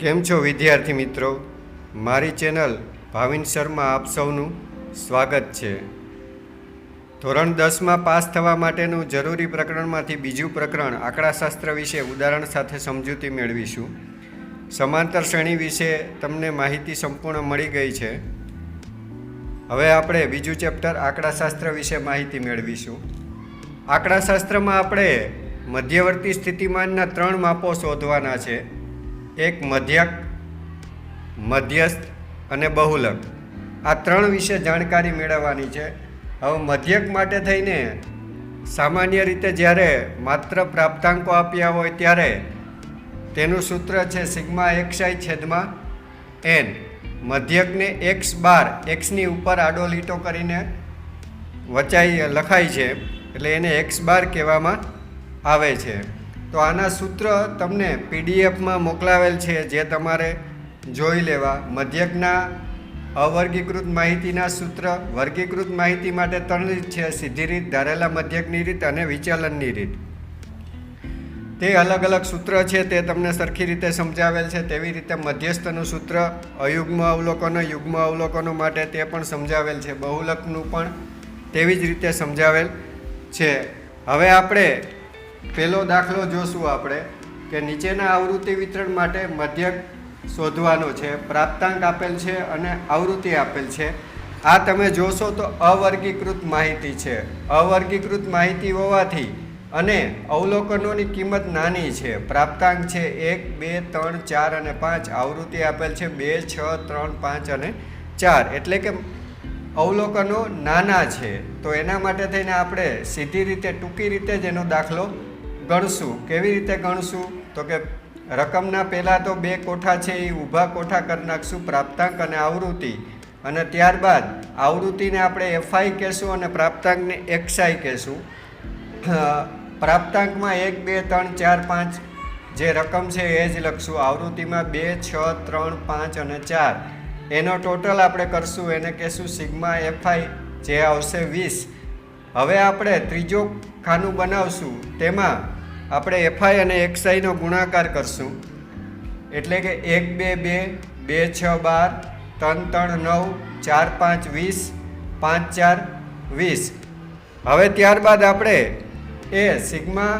કેમ છો વિદ્યાર્થી મિત્રો? મારી ચેનલ ભાવિન શર્મા આપ સૌનું સ્વાગત છે. ધોરણ દસમાં પાસ થવા માટેનું જરૂરી પ્રકરણમાંથી બીજું પ્રકરણ આંકડાશાસ્ત્ર વિશે ઉદાહરણ સાથે સમજૂતી મેળવીશું. સમાંતર શ્રેણી વિશે તમને માહિતી સંપૂર્ણ મળી ગઈ છે. હવે આપણે બીજું ચેપ્ટર આંકડાશાસ્ત્ર વિશે માહિતી મેળવીશું. આંકડાશાસ્ત્રમાં આપણે મધ્યવર્તી સ્થિતિમાનના ત્રણ માપો શોધવાના છે. એક મધ્યક, મધ્યસ્થ અને બહુલક. આ ત્રણ વિશે જાણકારી મેળવવાની છે. હવે મધ્યક માટે થઈને સામાન્ય રીતે જ્યારે માત્ર પ્રાપ્તાંકો આપ્યા હોય ત્યારે તેનું સૂત્ર છે સિગ્મા એક્સઆઈ છેદમાં એન. મધ્યકને એક્સ બાર, એક્સની ઉપર આડો લીટો કરીને વચાઈ લખાય છે. એટલે એને એક્સ બાર કહેવામાં આવે છે. તો આના સૂત્ર તમને પીડીએફમાં મોકલાવેલ છે જે તમારે જોઈ લેવા. મધ્યકના અવર્ગીકૃત માહિતીના સૂત્ર, વર્ગીકૃત માહિતી માટે ત્રણ રીત છે. સીધી રીત, ધારેલા મધ્યકની રીત અને વિચલનની રીત. તે અલગ અલગ સૂત્ર છે, તે તમને સરખી રીતે સમજાવેલ છે. તેવી રીતે મધ્યસ્થનું સૂત્ર, અયુગ્મ અવલોકનો, યુગ્મ અવલોકનો માટે તે પણ સમજાવેલ છે. બહુલકનું પણ તેવી જ રીતે સમજાવેલ છે. હવે આપણે પહેલો દાખલો જોશું આપણે કે નીચેના આવૃત્તિ વિતરણ માટે મધ્યક શોધવાનો છે, પ્રાપ્તાંક આપેલ છે અને આવૃત્તિ આપેલ છે. આ તમે જોશો તો અવર્ગીકૃત માહિતી છે. અવર્ગીકૃત માહિતી હોવાથી અને અવલોકનોની કિંમત નાની છે. પ્રાપ્તાંક છે એક, બે, ત્રણ, ચાર અને પાંચ. આવૃત્તિ આપેલ છે બે, છ, ત્રણ, પાંચ અને ચાર. એટલે કે અવલોકનો નાના છે, તો એના માટે થઈને આપણે સીધી રીતે, ટૂંકી રીતે જ એનો દાખલો ગણશું. કેવી રીતે ગણશું? તો કે રકમના પહેલાં તો બે કોઠા છે, એ ઊભા કોઠા કરી નાખશું, પ્રાપ્તાંક અને આવૃત્તિ. અને ત્યારબાદ આવૃત્તિને આપણે એફઆઈ કહેશું અને પ્રાપ્તાંકને એક્સઆઈ કહેશું. પ્રાપ્તાંકમાં એક, બે, ત્રણ, ચાર, પાંચ જે રકમ છે એ જ લખશું. આવૃત્તિમાં બે, છ, ત્રણ, પાંચ અને ચાર. એનો ટોટલ આપણે કરશું, એને કહેશું સિગ્મા એફઆઈ, જે આવશે વીસ. હવે આપણે ત્રીજો ખાનું બનાવશું, તેમાં આપણે એફઆઈ અને એક્સઆઈનો ગુણાકાર કરશું. એટલે કે એક, બે બે બે, છ, બાર, ત્રણ ત્રણ, નવ, ચાર, પાંચ, વીસ, પાંચ, ચાર, વીસ. હવે ત્યારબાદ આપણે એ સિગ્મા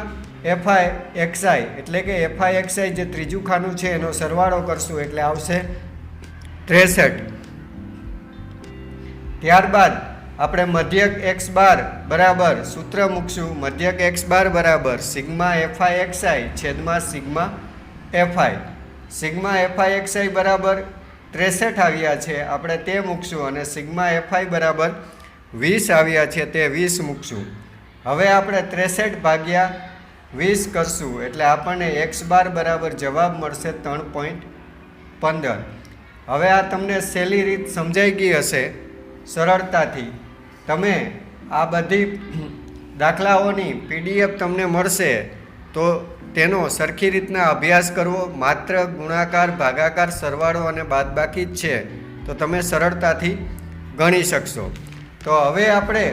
એફઆઈ, એક્સઆઈ, એટલે કે એફઆઈ, એક્સઆઈ જે ત્રીજું ખાનું છે, એનો સરવાળો કરશું, એટલે આવશે ત્રેસઠ. ત્યારબાદ આપણે મધ્યક એક્સ બાર બરાબર સૂત્ર મૂકશું. મધ્યક એક્સ બાર બરાબર sigma f i x i છેદમાં sigma f i. Sigma f i x i બરાબર ત્રેસઠ આવ્યા છે. આપણે તે મૂકશું અને સિગ્મા એફઆઈ બરાબર વીસ આવ્યા છે તે વીસ મૂકશું. હવે આપણે ત્રેસઠ ભાગ્યા વીસ કરશું. એટલે આપણને એક્સ બાર બરાબર જવાબ મળશે ત્રણ પોઈન્ટ પંદર. હવે આ તમને સહેલી રીત સમજાઈ ગઈ હશે સરળતાથી. તમે આ બધી દાખલાઓની પીડીએફ તમને મળશે તો તેનો સરખી રીતના અભ્યાસ કરવો માત્ર ગુણાકાર, ભાગાકાર, સરવાળો અને બાદબાકી જ છે. તો તમે સરળતાથી ગણી શકશો. તો હવે આપણે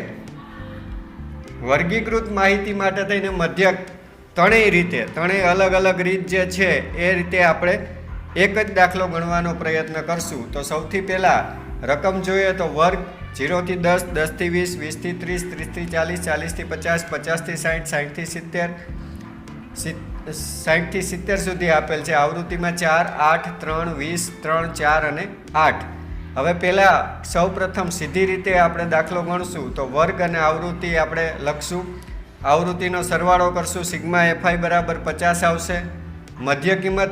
વર્ગીકૃત માહિતી માટે થઈને મધ્યક ત્રણેય રીતે, ત્રણેય અલગ અલગ રીત જે છે એ રીતે આપણે એક જ દાખલો ગણવાનો પ્રયત્ન કરશું. તો સૌથી પહેલાં રકમ જોઈએ તો વર્ગ જીરોથી દસ દસથી વીસ વીસથી ત્રીસ ત્રીસથી ચાલીસ ચાલીસથી પચાસ પચાસથી સાઠ સાઠથી સિત્તેર સાઠથી સિત્તેર સુધી આપેલ છે. આવૃત્તિમાં ચાર, આઠ, ત્રણ, વીસ, ત્રણ, ચાર અને આઠ. હવે પહેલાં સૌ પ્રથમ સીધી રીતે આપણે દાખલો ગણશું. તો વર્ગ અને આવૃત્તિ આપણે લખશું. આવૃત્તિનો સરવાળો કરશું. સિગ્મા એફઆઈ બરાબર પચાસ આવશે. મધ્ય કિંમત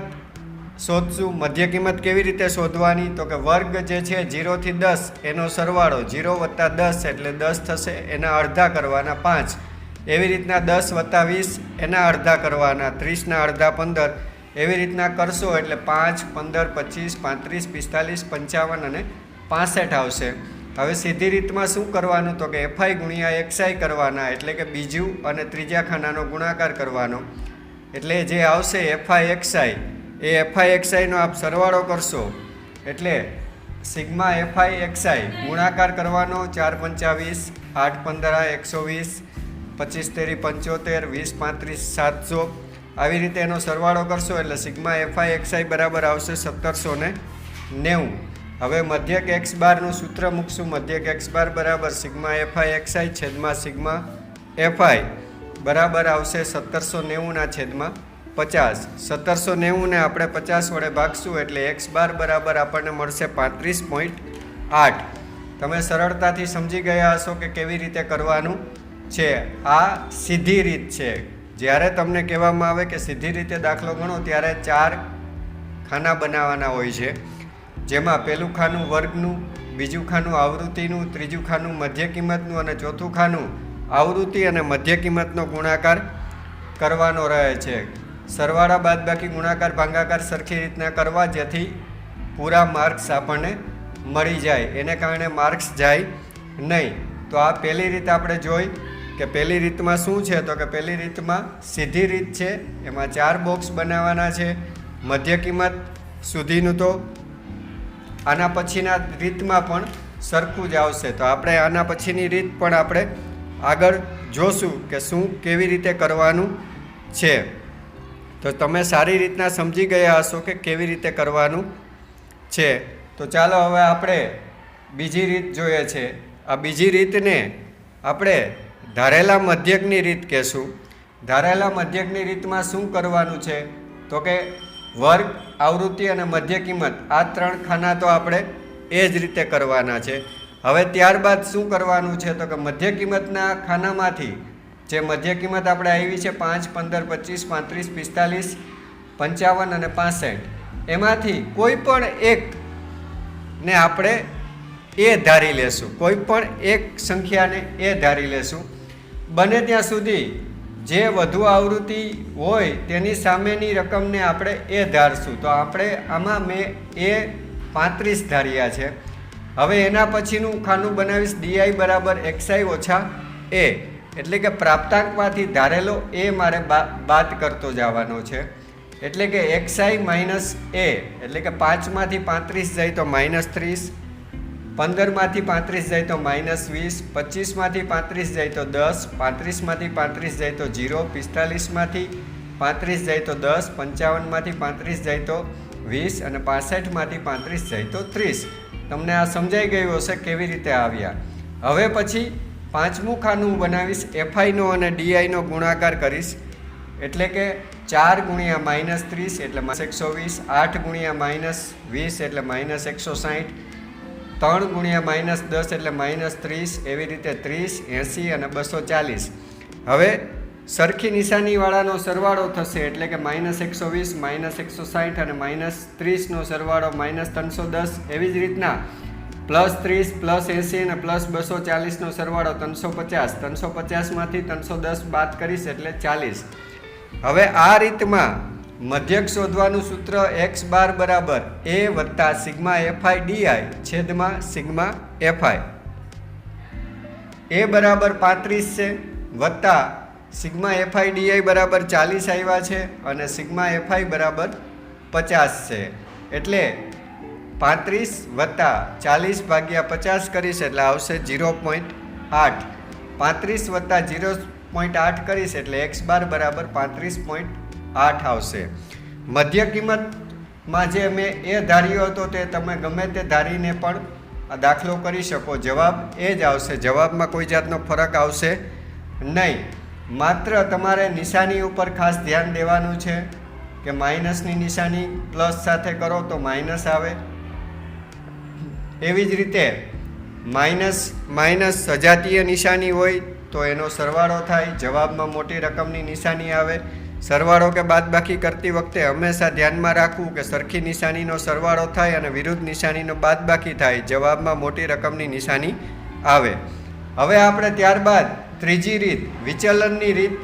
શોધશું. મધ્ય કિંમત કેવી રીતે શોધવાની? તો કે વર્ગ જે છે જીરોથી દસ, એનો સરવાળો જીરો વત્તા દસ એટલે દસ થશે, એના અડધા કરવાના પાંચ. એવી રીતના દસ વત્તા વીસ, એના અડધા કરવાના ત્રીસના અડધા પંદર. એવી રીતના કરશો એટલે પાંચ, પંદર, પચીસ, પાંત્રીસ, પિસ્તાલીસ, પંચાવન અને પાસઠ આવશે. હવે સીધી રીતમાં શું કરવાનું? તો કે એફઆઈ ગુણ્યા એક્સઆઈ કરવાના, એટલે કે બીજું અને ત્રીજા ખાનાનો ગુણાકાર કરવાનો. એટલે જે આવશે એફઆઈ એક્સઆઈ એ એફઆઈ એક્સઆઈનો આપ સરવાળો કરશો. એટલે સિગ્મા એફઆઈ એક્સઆઈ ગુણાકાર કરવાનો ચાર પંચાવીસ, આઠ પંદર એકસો વીસ, પચીસ તેરી પંચોતેર, વીસ પાંત્રીસ સાતસો. આવી રીતે એનો સરવાળો કરશો એટલે સિગ્મા એફઆઈ એક્સઆઈ બરાબર આવશે સત્તરસો ને નેવું. હવે મધ્યક એક્સ બારનું સૂત્ર મૂકશું. મધ્યક એક્સ બાર બરાબર sigma F I X I છેદમાં સિગ્મા એફઆઈ બરાબર આવશે સત્તરસો નેવુંના છેદમાં પચાસ. સત્તરસો નેવુંને આપણે પચાસ વડે ભાગશું એટલે એક્સ બાર બરાબર આપણને મળશે પાંત્રીસ પોઈન્ટ આઠ. તમે સરળતાથી સમજી ગયા હશો કે કેવી રીતે કરવાનું છે. આ સીધી રીત છે. જ્યારે તમને કહેવામાં આવે કે સીધી રીતે દાખલો ગણો ત્યારે ચાર ખાના બનાવવાના હોય છે. જેમાં પહેલું ખાનું વર્ગનું, બીજું ખાનું આવૃત્તિનું, ત્રીજું ખાનું મધ્ય કિંમતનું અને ચોથું ખાનું આવૃત્તિ અને મધ્ય કિંમતનો ગુણાકાર કરવાનો રહે છે. સરવાળા બાદબાકી ગુણાકાર ભાગાકાર સરખી રીતના કરવા જેથી પૂરા માર્ક્સ આપણને મળી જાય. એને કારણે માર્ક્સ જાય નહીં. તો આ પહેલી રીત આપણે જોઈ કે પહેલી રીતમાં શું છે? તો કે પહેલી રીતમાં સીધી રીત છે. એમાં ચાર બોક્સ બનાવવાના છે. મધ્ય કિંમત સુધીનું તો આના પછીના રીતમાં પણ સરખું જ આવશે. તો આપણે આના પછીની રીત પણ આપણે આગળ જોશું કે શું કેવી રીતે કરવાનું છે. તો તમે સારી રીતના સમજી ગયા હશો કે કેવી રીતે કરવાનું છે. તો ચાલો હવે આપણે બીજી રીત જોઈએ છે. આ બીજી રીતને આપણે ધારેલા મધ્યકની રીત કહેશું. ધારેલા મધ્યકની રીતમાં શું કરવાનું છે? તો કે વર્ગ, આવૃત્તિ અને મધ્ય કિંમત, આ ત્રણ ખાના તો આપણે એ જ રીતે કરવાના છે. હવે ત્યારબાદ શું કરવાનું છે? તો કે મધ્ય કિંમતના ખાનામાંથી જે મધ્ય કિંમત આપણે આવી છે પાંચ, પંદર, પચીસ, પાંત્રીસ, પિસ્તાલીસ, પંચાવન અને પાસઠ. એમાંથી કોઈ પણ એક ને આપણે એ ધારી લેશું. કોઈ પણ એક સંખ્યાને એ ધારી લેશું. બને ત્યાં સુધી જે વધુ આવૃત્તિ હોય તેની સામેની રકમને આપણે એ ધારશું. તો આપણે આમાં મેં એ પાંત્રીસ ધાર્યા છે. હવે એના પછીનું ખાનું બનાવીશ. ડીઆઈ બરાબર એક્સઆઈ ઓછા એ. એટલે કે પ્રાપ્તાંકમાંથી ધારેલો એ મારે બાદ કરતો જવાનો છે. એટલે કે એક્સઆઈ માઇનસ એ એટલે કે પાંચમાંથી પાંત્રીસ જાય તો માઇનસ ત્રીસ, પંદરમાંથી પાંત્રીસ જાય તો માઇનસ વીસ, પચીસમાંથી પાંત્રીસ જાય તો દસ, પાંત્રીસમાંથી પાંત્રીસ જાય તો જીરો પિસ્તાલીસમાંથી પાંત્રીસ જાય તો દસ, પંચાવનમાંથી પાંત્રીસ જાય તો વીસ અને પાસઠમાંથી પાંત્રીસ જાય તો ત્રીસ. તમને આ સમજાઈ ગયું હશે કેવી રીતે આવ્યા. હવે પછી પાંચમું ખાનું બનાવીશ એફઆઈનો અને ડીઆઈનો ગુણાકાર કરીશ. એટલે કે ચાર ગુણ્યા માઇનસ ત્રીસ એટલે એકસો વીસ, આઠ ગુણ્યા માઇનસ વીસ એટલે માઇનસ એકસો સાહીઠ, ત્રણ ગુણ્યા માઇનસ દસ એટલે માઇનસ ત્રીસ, એવી રીતે ત્રીસ, એંસી અને બસો ચાલીસ. હવે સરખી નિશાનીવાળાનો સરવાળો થશે એટલે કે માઇનસ એકસો વીસ, માઇનસ એકસો સાહીઠ અને માઇનસ ત્રીસનો સરવાળો માઇનસ ત્રણસો દસ, એવી જ રીતના પ્લસ ત્રીસ, પ્લસ એંસી અને પ્લસ બસો ચાલીસનો સરવાળો ત્રણસો પચાસ. ત્રણસો પચાસમાંથી ત્રણસો દસ બાદ કરીશ એટલે ચાલીસ. હવે આ રીતમાં મધ્યક શોધવાનું સૂત્ર એક્સ બાર બરાબર એ વત્તા sigma f i d i છેદમાં સિગ્મા એફઆઈ. એ બરાબર પાંત્રીસ છે, વત્તા સિગ્મા એફઆઈ ડીઆઈ બરાબર ચાલીસ આવ્યા છે અને સિગ્મા એફઆઈ બરાબર પચાસ છે. એટલે પાંત્રીસ વત્તા ચાલીસ ભાગ્યા પચાસ કરીશ એટલે આવશે જીરો પોઈન્ટ આઠ. પાંત્રીસ વત્તા જીરો પોઈન્ટ આઠ કરીશ એટલે એક્સ બાર બરાબર પાંત્રીસ પોઈન્ટ આઠ આવશે. મધ્ય કિંમતમાં જે મેં એ ધાર્યો હતો તે તમે ગમે તે ધારીને પણ દાખલો કરી શકો. જવાબ એ જ આવશે. જવાબમાં કોઈ જાતનો ફરક આવશે નહીં. માત્ર તમારે નિશાની ઉપર ખાસ ધ્યાન દેવાનું છે કે માઇનસની નિશાની પ્લસ સાથે કરો તો માઇનસ આવે. એવી જ રીતે માઇનસ માઇનસ સજાતીય નિશાની હોય તો એનો સરવાળો થાય, જવાબમાં મોટી રકમની નિશાની આવે. સરવાળો કે બાદબાકી કરતી વખતે હંમેશા ધ્યાનમાં રાખવું કે સરખી નિશાનીનો સરવાળો થાય અને વિરુદ્ધ નિશાનીનો બાદબાકી થાય, જવાબમાં મોટી રકમની નિશાની આવે. હવે આપણે ત્યારબાદ ત્રીજી રીત, વિચલનની રીત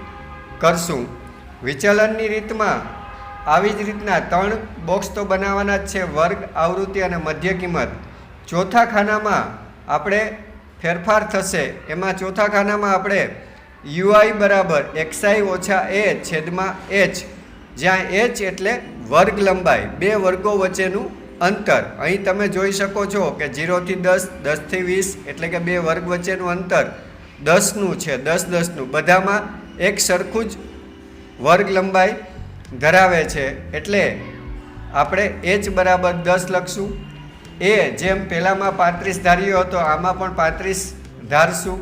કરશું. વિચલનની રીતમાં આવી જ રીતના ત્રણ બોક્સ તો બનાવવાના જ છે, વર્ગ, આવૃત્તિ અને મધ્ય કિંમત. ચોથા ખાનામાં આપણે ફેરફાર થશે. એમાં ચોથા ખાનામાં આપણે યુઆઈ બરાબર એક્સઆઈ ઓછા એ છેદમાં એચ. જ્યાં એચ એટલે વર્ગ લંબાઈ. બે વર્ગો વચ્ચેનું અંતર. અહીં તમે જોઈ શકો છો કે જીરોથી દસ દસથી વીસ, એટલે કે બે વર્ગ વચ્ચેનું અંતર દસનું છે, દસ, દસનું. બધામાં એક સરખું જ વર્ગ લંબાઈ ધરાવે છે. એટલે આપણે એચ બરાબર દસ લખશું. એ જેમ પહેલાંમાં પાંત્રીસ ધાર્યો હતો, આમાં પણ પાંત્રીસ ધારશું.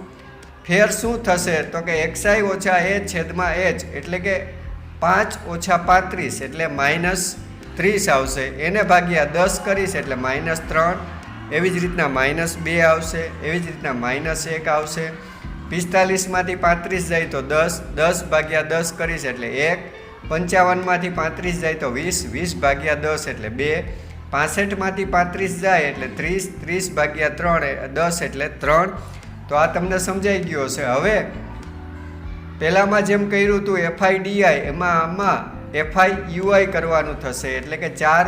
ફેર શું થશે? તો કે એક્સાઈ ઓછા એ છેદમાં એચ એટલે કે પાંચ ઓછા પાંત્રીસ, એટલે માઇનસ ત્રીસ આવશે. એને ભાગ્યા દસ કરીશ, એટલે માઇનસ ત્રણ. એવી જ રીતના માઇનસ બે આવશે, એવી જ રીતના માઇનસ એક આવશે. પિસ્તાલીસમાંથી પાંત્રીસ જાય તો દસ દસ ભાગ્યા દસ કરીશ, એટલે એક. પંચાવનમાંથી પાંત્રીસ જાય તો વીસ વીસ ભાગ્યા દસ, એટલે બે. પાસઠમાંથી પાંત્રીસ જાય એટલે ત્રીસ ત્રીસ ભાગ્યા ત્રણ દસ એટલે ત્રણ. તો આ તમને સમજાઈ ગયો હશે. હવે પહેલાંમાં જેમ કર્યું હતું એફઆઈ ડીઆઈ એમાં આમાં એફઆઈ યુઆઈ કરવાનું થશે. એટલે કે ચાર,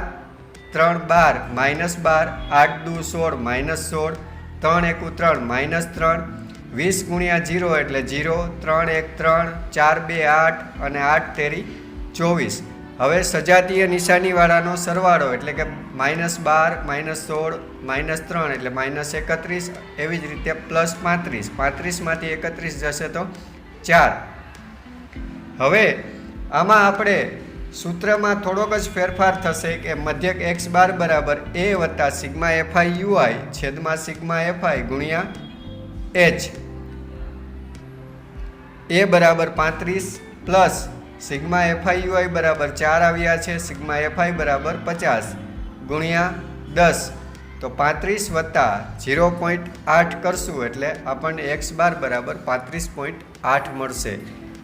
ત્રણ, બાર, માઇનસ બાર, આઠ, દુ, સોળ, માઇનસ સોળ, ત્રણ, એકુ ત્રણ, માઇનસ ત્રણ, વીસ ગુણ્યા જીરો એટલે જીરો, ત્રણ, એક, ત્રણ, ચાર, બે, આઠ અને આઠ તેરી ચોવીસ. હવે સજાતીય નિશાનીવાળાનો સરવાળો, એટલે કે માઇનસ બાર, માઇનસ સોળ, માઇનસ ત્રણ, એટલે માઇનસ એકત્રીસ, એવી જ રીતે પ્લસ પાંત્રીસ. પાંત્રીસમાંથી એકત્રીસ જશે તો ચાર. હવે આમાં આપણે સૂત્રમાં થોડોક જ ફેરફાર થશે કે મધ્યક એક્સ બાર બરાબર એ વત્તા sigma f i u i છેદમાં સિગ્મા એફઆઈ ગુણ્યા એચ. એ બરાબર પાંત્રીસ પ્લસ સિગ્મા એફઆઈ યુઆઈ બરાબર ચાર આવ્યા છે, સિગ્મા એફઆઈ બરાબર પચાસ. ગુણ્યા દસ. તો પાંત્રીસ વત્તા ઝીરો પોઈન્ટ આઠ કરશું એટલે આપણને એક્સ બાર બરાબર પાંત્રીસ પોઈન્ટ આઠ મળશે.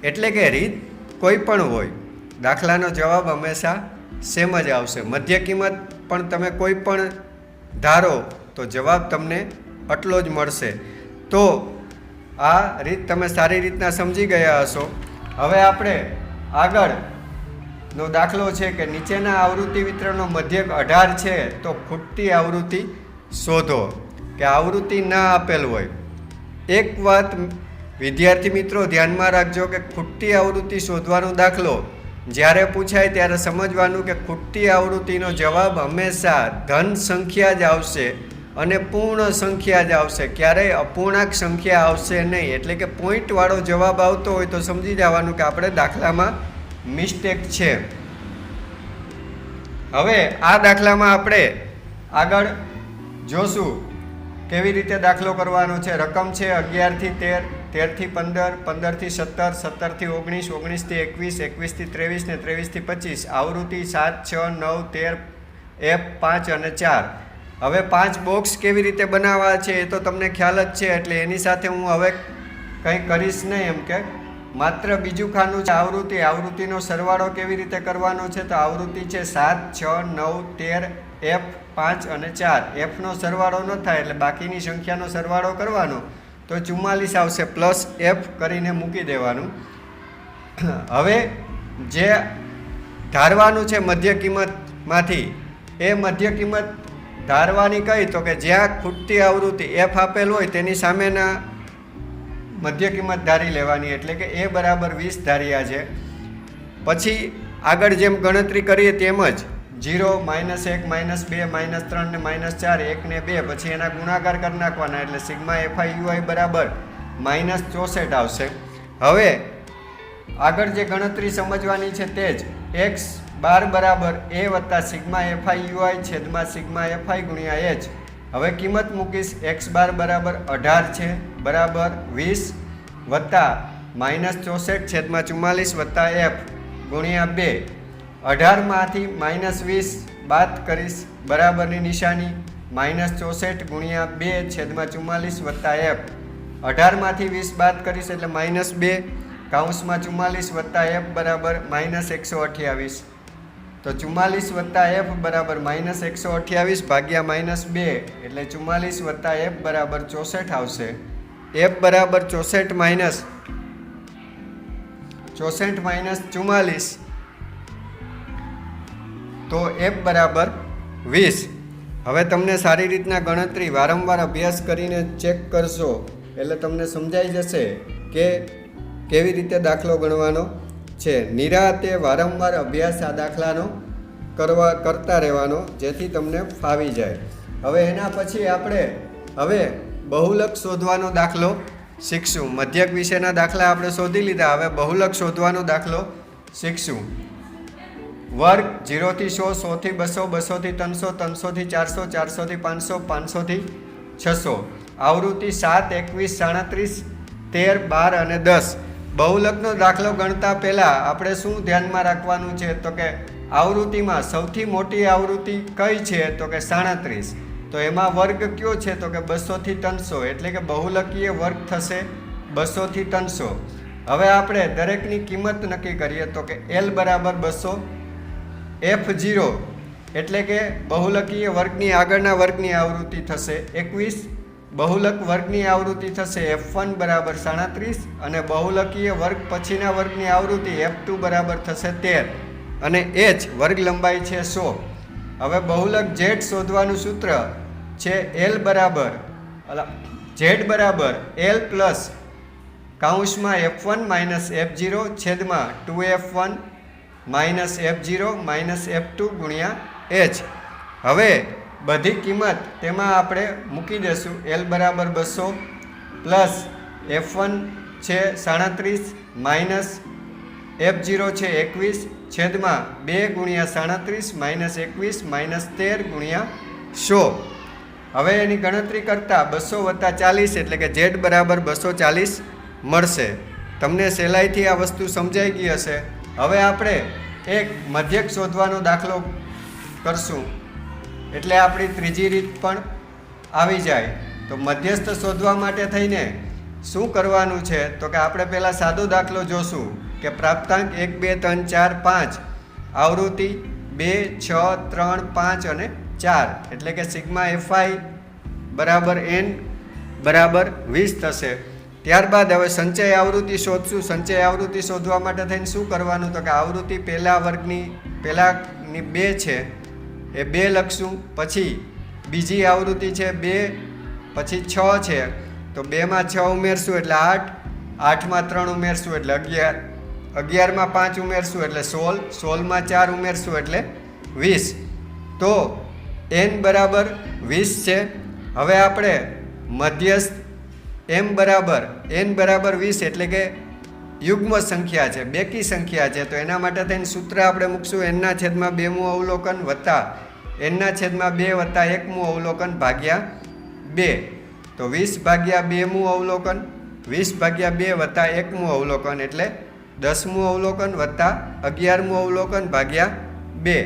એટલે કે રીત કોઈ પણ હોય. દાખલાનો જવાબ હંમેશા સેમ જ આવશે. મધ્ય કિંમત પણ તમે કોઈ પણ ધારો તો જવાબ તમને આટલો જ મળશે. તો આ રીત તમે સારી રીતના સમજી ગયા હશો. હવે આપણે આગળ નો દાખલો છે કે નીચેના આવૃત્તિ વિતરણનો મધ્યક અઢાર છે, તો ખૂટતી આવૃત્તિ શોધો. કે આવૃત્તિ ના આપેલ હોય. એક વાત વિદ્યાર્થી મિત્રો ધ્યાનમાં રાખજો કે ખૂટતી આવૃત્તિ શોધવાનો દાખલો જ્યારે પૂછાય ત્યારે સમજવાનું કે ખૂટતી આવૃત્તિનો જવાબ હંમેશા ધન સંખ્યા જ આવશે. અને પૂર્ણ સંખ્યા જ આવશે. ક્યારેય અપૂર્ણાંક સંખ્યા આવશે નહીં. એટલે કે પોઈન્ટવાળો જવાબ આવતો હોય તો સમજી જવાનું કે આપણે દાખલામાં મિસ્ટેક છે. હવે આ દાખલામાં આપણે આગળ જોશું કેવી રીતે દાખલો કરવાનો છે. રકમ છે અગિયારથી તેર તેરથી પંદર પંદરથી સત્તર સત્તરથી ઓગણીસ ઓગણીસથી એકવીસ એકવીસથી ત્રેવીસ ને ત્રેવીસથી પચીસ. આવૃત્તિ સાત, છ, નવ, તેર, એફ, પાંચ અને ચાર. હવે પાંચ બોક્સ કેવી રીતે બનાવવા છે એ તો તમને ખ્યાલ જ છે, એટલે એની સાથે હું હવે કંઈ કરીશ નહીં એમ કે માત્ર બીજું ખાનું છે આવૃત્તિ. આવૃત્તિનો સરવાળો કેવી રીતે કરવાનો છે? તો આવૃત્તિ છે સાત, છ, નવ, તેર એફ પાંચ અને ચાર. એફનો સરવાળો ન થાય એટલે બાકીની સંખ્યાનો સરવાળો કરવાનો. તો ચુમ્માલીસ આવશે પ્લસ એફ કરીને મૂકી દેવાનું. હવે જે ધારવાનું છે મધ્ય કિંમતમાંથી, એ મધ્ય કિંમત ધારવાની કઈ તો કે જ્યાં ખૂટતી આવૃત્તિ એફ આપેલ હોય તેની સામેના મધ્ય કિંમત ધારી લેવાની, એટલે કે એ બરાબર વીસ ધાર્યા છે. પછી આગળ જેમ ગણતરી કરીએ તેમ જ જીરો માઇનસ એક, માઇનસ બે, માઇનસ ત્રણ ને માઇનસ ચાર, એક ને બે, પછી એના ગુણાકાર કરી નાખવાના, એટલે sigma f i u i બરાબર માઇનસ ચોસઠ આવશે. હવે આગળ જે ગણતરી સમજવાની છે તે જ એક્સ બાર બરાબર એ વત્તા sigma f i u i છેદમાં સિગ્મા એફઆઈ ગુણ્યા એચ. હવે કિંમત મૂકીશ, એક્સ બાર બરાબર અઢાર છે, બરાબર વીસ વત્તા માઇનસ ચોસઠ છેદમાં ચુમ્માલીસ વત્તા એફ ગુણ્યા બે. અઢારમાંથી માઇનસ વીસ બાદ કરીશ, બરાબરની નિશાની માઇનસ ચોસઠ ગુણ્યા બે છેદમાં ચુમ્માલીસ વત્તા એફ. અઢારમાંથી વીસ બાદ કરીશ એટલે માઇનસ બે, કાઉન્સમાં ચુમ્માલીસ વત્તા એફ બરાબર માઇનસ એકસો અઠ્યાવીસ. તો ચુમ્માલીસ વત્તા એફ બરાબર માઇનસ એકસો અઠ્યાવીસ ભાગ્યા માઇનસ બે, એટલે ચુમ્માલીસ વત્તા એફ બરાબર ચોસઠ આવશે. એફ બરાબર ચોસઠ માઇનસ ચોસઠ માઇનસ ચુમ્માલીસ. તો એફ બરાબર વીસ. હવે તમને સારી રીતના ગણતરી, વારંવાર અભ્યાસ કરીને ચેક કરશો એટલે તમને સમજાઈ જશે કે કેવી રીતે દાખલો ગણવાનો. છે. નિરાતે વારંવાર અભ્યાસ આ દાખલાનો કરવા, કરતા રહેવાનો, જેથી તમને ફાવી જાય. હવે એના પછી આપણે હવે બહુલક શોધવાનો દાખલો શીખશું. મધ્યક વિશેના દાખલા આપણે શોધી લીધા. હવે બહુલક શોધવાનો દાખલો શીખશું. વર્ગ જીરોથી સો, સોથી બસો, બસોથી ત્રણસો, ત્રણસોથી ચારસો, ચારસોથી પાંચસો, પાંચસોથી છસો. આવૃત્તિ સાત, એકવીસ, સાડત્રીસ, તેર, બાર અને દસ. બહુલકનો દાખલો ગણતા પહેલાં આપણે શું ધ્યાનમાં રાખવાનું છે? તો કે આવૃત્તિમાં સૌથી મોટી આવૃત્તિ કઈ છે? તો કે સાડત્રીસ. તો એમાં વર્ગ કયો છે? તો કે બસોથી ત્રણસો. એટલે કે બહુલકીય વર્ગ થશે બસોથી ત્રણસો. હવે આપણે દરેકની કિંમત નક્કી કરીએ તો કે એલ બરાબર બસો, એફ જીરો. એટલે કે બહુલકીય વર્ગની આગળના વર્ગની આવૃત્તિ થશે એકવીસ બહુલક વર્ગની આવૃત્તિ થશે એફ વન બરાબર સાડત્રીસ અને બહુલકીય વર્ગ પછીના વર્ગની આવૃત્તિ એફ ટુ બરાબર થશે તેર. અને એચ વર્ગ લંબાઈ છે સો. હવે બહુલક ઝેડ શોધવાનું સૂત્ર છે એલ બરાબર જેડ બરાબર L plus કાઉન્સમાં f one minus f zero છેદમાં two f one minus f zero minus f two ગુણ્યા એચ હવે બધી કિંમત તેમાં આપણે મૂકી દઈશું એલ બરાબર બસો પ્લસ એફ વન છે સાડત્રીસ માઇનસ એફ જીરો છે એકવીસ છેદમાં બે ગુણ્યા સાડત્રીસ માઇનસ એકવીસ માઇનસ તેર ગુણ્યા સો. હવે એની ગણતરી કરતાં બસો વત્તા ચાલીસ એટલે કે ઝેડ બરાબર બસો ચાલીસ મળશે. તમને સહેલાઈથી આ વસ્તુ સમજાઈ ગઈ હશે. હવે આપણે એક મધ્યક શોધવાનો દાખલો કરશું. એટલે આપણી ત્રીજી રીત પણ આવી જાય. તો મધ્યસ્થ શોધવા માટે થઈને શું કરવાનું છે? તો કે આપણે પહેલાં સાદો દાખલો જોશું કે પ્રાપ્તાંક એક, બે, ત્રણ, ચાર, પાંચ, આવૃત્તિ બે, છ, ત્રણ, પાંચ અને ચાર. એટલે કે સિગ્મા એફઆઈ બરાબર એન બરાબર વીસ થશે. ત્યારબાદ હવે સંચય આવૃત્તિ શોધશું. સંચય આવૃત્તિ શોધવા માટે થઈને શું કરવાનું? તો કે આવૃત્તિ પહેલા વર્ગની, પહેલાંની બે છે. એ બે લખશું, પછી બીજી આવૃત્તિ છે બે, પછી છ છે. તો બેમાં છ ઉમેરશું એટલે આઠ, આઠમાં ત્રણ ઉમેરશું એટલે અગિયાર, અગિયારમાં પાંચ ઉમેરશું એટલે સોળ, સોળમાં ચાર ઉમેરશું એટલે વીસ. તો એન બરાબર વીસ છે. હવે આપણે મધ્યસ્થ એમ બરાબર, એન બરાબર વીસ એટલે કે યુગ્મ સંખ્યા છે, બેકી સંખ્યા છે. તો એના માટે થઈને સૂત્ર આપણે મૂકશું એનના છેદમાં બેમું અવલોકન વત્તા એનના છેદમાં બે વત્તા એકમું અવલોકન ભાગ્યા બે. તો વીસ ભાગ્યા બેમું અવલોકન, વીસ ભાગ્યા બે વત્તા એકમું અવલોકન એટલે દસમું અવલોકન વત્તા અગિયારમું અવલોકન ભાગ્યા બે.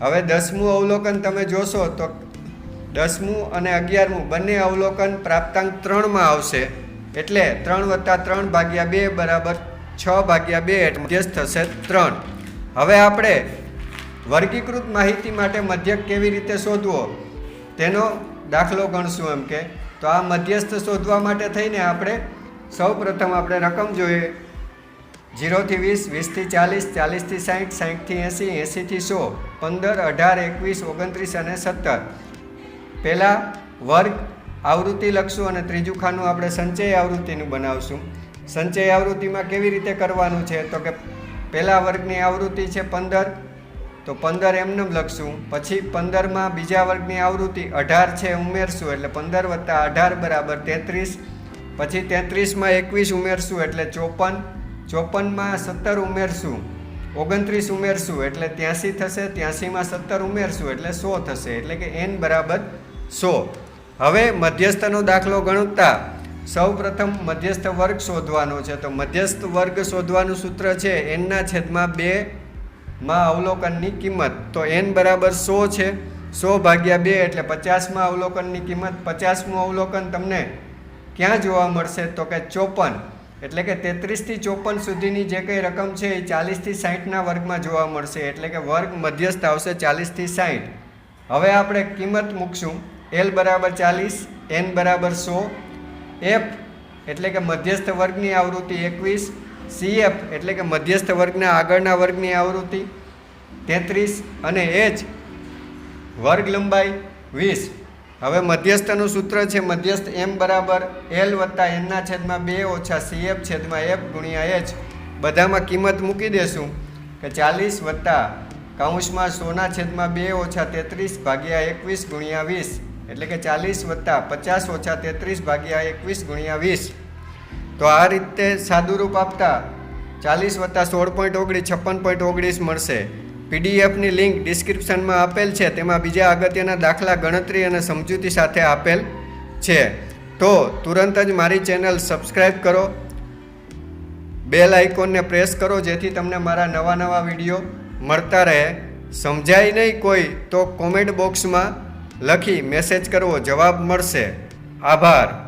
હવે દસમું અવલોકન તમે જોશો તો દસમું અને અગિયારમું બંને અવલોકન પ્રાપ્તાંક ત્રણમાં આવશે. એટલે ત્રણ વત્તા ત્રણ ભાગ્યા બે બરાબર છ ભાગ્યા બે મધ્યસ્થ થશે ત્રણ. હવે આપણે વર્ગીકૃત માહિતી માટે મધ્યક કેવી રીતે શોધવો? તેનો દાખલો ગણશું એમ કે. તો આ મધ્યસ્થ શોધવા માટે થઈને આપણે સૌ પ્રથમ આપણે રકમ જોઈએ. જીરોથી વીસ વીસથી ચાલીસ ચાલીસથી સાહીઠ સાહીઠથી એંસી એંસીથી સો, પંદર, અઢાર, એકવીસ, ઓગણત્રીસ અને સત્તર. પહેલાં વર્ગ, આવૃત્તિ લખશું અને ત્રીજું ખાનું આપણે સંચય આવૃત્તિનું બનાવશું. સંચય આવૃત્તિમાં કેવી રીતે કરવાનું છે? તો કે પહેલા વર્ગની આવૃત્તિ છે પંદર. તો પંદર એમનેમ લખશું. પછી પંદરમાં બીજા વર્ગની આવૃત્તિ અઢાર છે ઉમેરશું, એટલે પંદર વત્તા અઢાર બરાબર તેત્રીસ. પછી તેત્રીસમાં એકવીસ ઉમેરશું, એટલે ચોપન. ચોપનમાં સત્તર ઉમેરશું. ઓગણત્રીસ ઉમેરશું, એટલે ત્યાંસી થશે. ત્યાંસીમાં સત્તર ઉમેરશું, એટલે સો થશે, એટલે કે એન બરાબર સો. હવે મધ્યસ્થનો દાખલો ગણતા. સૌ પ્રથમ મધ્યસ્થ વર્ગ શોધવાનો છે. તો મધ્યસ્થ વર્ગ શોધવાનું સૂત્ર છે. એનના છેદમાં બે માં અવલોકનની કિંમત. તો એન બરાબર સો છે. સો ભાગ્યા બે એટલે પચાસમાં અવલોકનની કિંમત. પચાસમું અવલોકન તમને ક્યાં જોવા મળશે? તો કે ચોપન. એટલે કે તેત્રીસથી ચોપન સુધીની જે કંઈ રકમ છે એ ચાલીસથી સાહીઠના વર્ગમાં જોવા મળશે. એટલે કે વર્ગ મધ્યસ્થ આવશે ચાલીસથી સાહીઠ. હવે આપણે કિંમત મૂકશું. એલ બરાબર ચાલીસ એન બરાબર સો એફ એટલે કે મધ્યસ્થ વર્ગની આવૃત્તિ એકવીસ સીએફ એટલે કે મધ્યસ્થ વર્ગના આગળના વર્ગની આવૃત્તિ તેત્રીસ અને એચ વર્ગ લંબાઈ વીસ. હવે મધ્યસ્થનું સૂત્ર છે મધ્યસ્થ એમ બરાબર એલ વત્તા એનના છેદમાં બે ઓછા સીએફ છેદમાં એફ ગુણ્યા એચ બધામાં કિંમત મૂકી દેશું કે ચાલીસ વત્તા કાઉન્સમાં સોના છેદમાં બે ઓછા તેત્રીસ ભાગ્યા એકવીસ ગુણ્યા વીસ. એટલે કે ચાલીસ વત્તા પચાસ ઓછા તેત્રીસ ભાગ્યા એકવીસ ગુણ્યા વીસ. તો આ રીતે સાદુરૂપ આપતા ચાલીસ વત્તા સોળ પોઈન્ટ ઓગણીસ, છપ્પન પોઈન્ટ ઓગણીસ મળશે. પીડીએફની લિંક ડિસ્ક્રિપ્શનમાં આપેલ છે, તેમાં બીજા અગત્યના દાખલા ગણતરી અને સમજૂતી સાથે આપેલ છે. તો તુરંત જ મારી ચેનલ સબસ્ક્રાઈબ કરો. બેલ આઇકોનને પ્રેસ કરો, જેથી તમને મારા નવા નવા વીડિયો મળતા રહે. સમજાય નહીં કોઈ, તો કોમેન્ટ બોક્સમાં લખી મેસેજ કરવો જવાબ મળશે. આભાર.